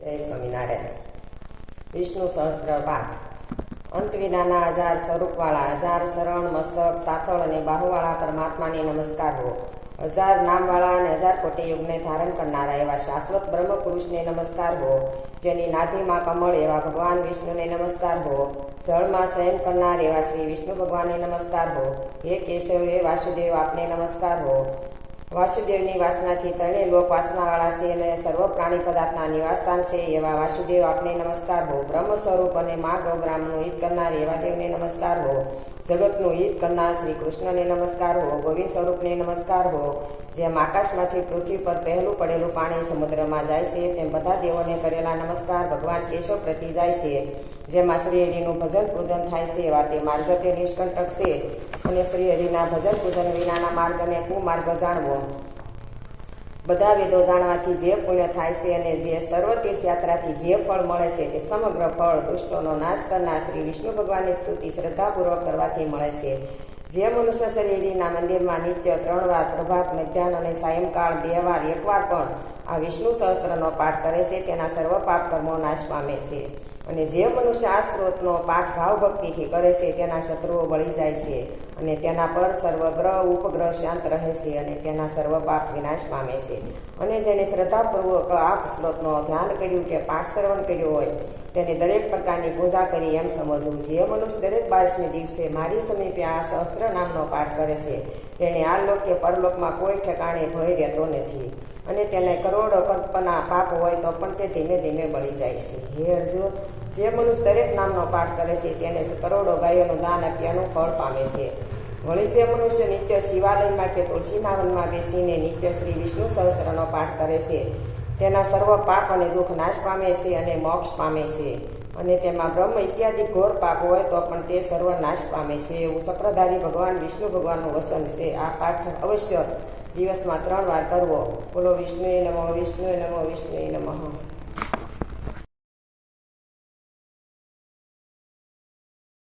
જય સ્વામિનારાયણ. વિષ્ણુ સહસ્ત્ર પાઠ. અંત વિનાના હજાર સ્વરૂપવાળા હજાર શરણ, મસ્તક, સાથળ અને બાહુવાળા પરમાત્માને નમસ્કાર હો. હજાર નામવાળા અને હજાર કોટી યુગને ધારણ કરનારા એવા શાશ્વત બ્રહ્મ પુરુષને નમસ્કાર હો. જેની નાભીમાં કમળ એવા ભગવાન વિષ્ણુને નમસ્કાર હો. જળમાં શયન કરનાર એવા શ્રી વિષ્ણુ ભગવાનને નમસ્કાર હો. હે કેશવ, હે વાસુદેવ, આપને નમસ્કાર હો. વાસુદેવની વાસનાથી ત્રણેય લોક વાસનાવાળા છે અને સર્વ પ્રાણી પદાર્થના નિવાસસ્થાન છે એવા વાસુદેવ આપને નમસ્કાર હો બ્રહ્મ સ્વરૂપ અને મા ગૌગ્રામનું હિત કરનાર એવા દેવને નમસ્કાર હો જગતનું હિત કરનાર શ્રી કૃષ્ણને નમસ્કાર હો ગોવિંદ સ્વરૂપને નમસ્કાર હો જેમ આકાશમાંથી પૃથ્વી પર પહેલું પડેલું પાણી સમુદ્રમાં જાય છે, તેમ બધા દેવોને કરેલા નમસ્કાર ભગવાન કેશવ પ્રતિ જાય છે. જેમાં શ્રી હરિનું ભજન પૂજન થાય છે, એવા તે માર્ગ તે નિષ્કંટક છે. અને શ્રી હરિના ભજન પૂજન વિનાના માર્ગને કુમાર્ગ જાણવો. બધા વેદો જાણવાથી જે પુણ્ય થાય છે અને જે સર્વ તીર્થયાત્રાથી જે ફળ મળે છે, તે સમગ્ર ફળ, દુષ્ટોનો નાશ કરનાર શ્રી વિષ્ણુ ભગવાનની સ્તુતિ શ્રદ્ધાપૂર્વક કરવાથી મળે છે. જે મનુષ્ય શરીરના મંદિરમાં નિત્ય ત્રણ વાર પ્રભાત, મધ્યાહન અને સાયંકાળ બે વાર, એક વાર પણ આ વિષ્ણુ સહસ્ત્રનો પાઠ કરે છે, તેના સર્વ પાપ કર્મો નાશ પામે છે. અને જે મનુષ્ય આ સ્ત્રોતનો પાઠ ભાવ ભક્તિથી કરે છે, તેના શત્રુઓ બળી જાય છે અને તેના પર સર્વગ્રહ ઉપગ્રહ શાંત રહે છે અને તેના સર્વ પાપ વિનાશ પામે છે. અને જેને શ્રદ્ધાપૂર્વક આ સ્ત્રોતનો ધ્યાન કર્યું કે પાઠ શ્રવણ કર્યું હોય, તેને દરેક પ્રકારની પૂજા કરી એમ સમજવું. જે મનુષ્ય દરેક બારસને દિવસે મારી સમીપે આ સહસ્ત્ર નામનો પાઠ કરે છે તેને આ લોક કે પરલોકમાં કોઈ ઠેકાણે ભય રહેતો નથી. અને તેને કરોડો કલ્પના પાપ હોય તો પણ તે ધીમે ધીમે બળી જાય છે. હે અર્જુન, જે મનુષ્ય દરેક નામનો પાઠ કરે છે, તેને કરોડો ગાયોનું દાન આપ્યાનું ફળ પામે છે. વળી જે મનુષ્ય નિત્ય શિવાલયમાં કે તુલસીનાવનમાં બેસીને નિત્ય શ્રી વિષ્ણુ સહસ્ત્રનો પાઠ કરે છે, તેના સર્વ પાપ અને દુઃખ નાશ પામે છે અને મોક્ષ પામે છે. અને તેમાં બ્રહ્મ ઇત્યાદિ ઘોર પાપ હોય તો પણ તે સર્વ નાશ પામે છે. એવું ચક્રધારી ભગવાન, વિષ્ણુ ભગવાનનું વસન છે. આ પાઠ અવશ્ય દિવસમાં ત્રણ વાર કરવો બોલો વિષ્ણુએ નમો વિષ્ણુએ નમો વિષ્ણુએ નમઃ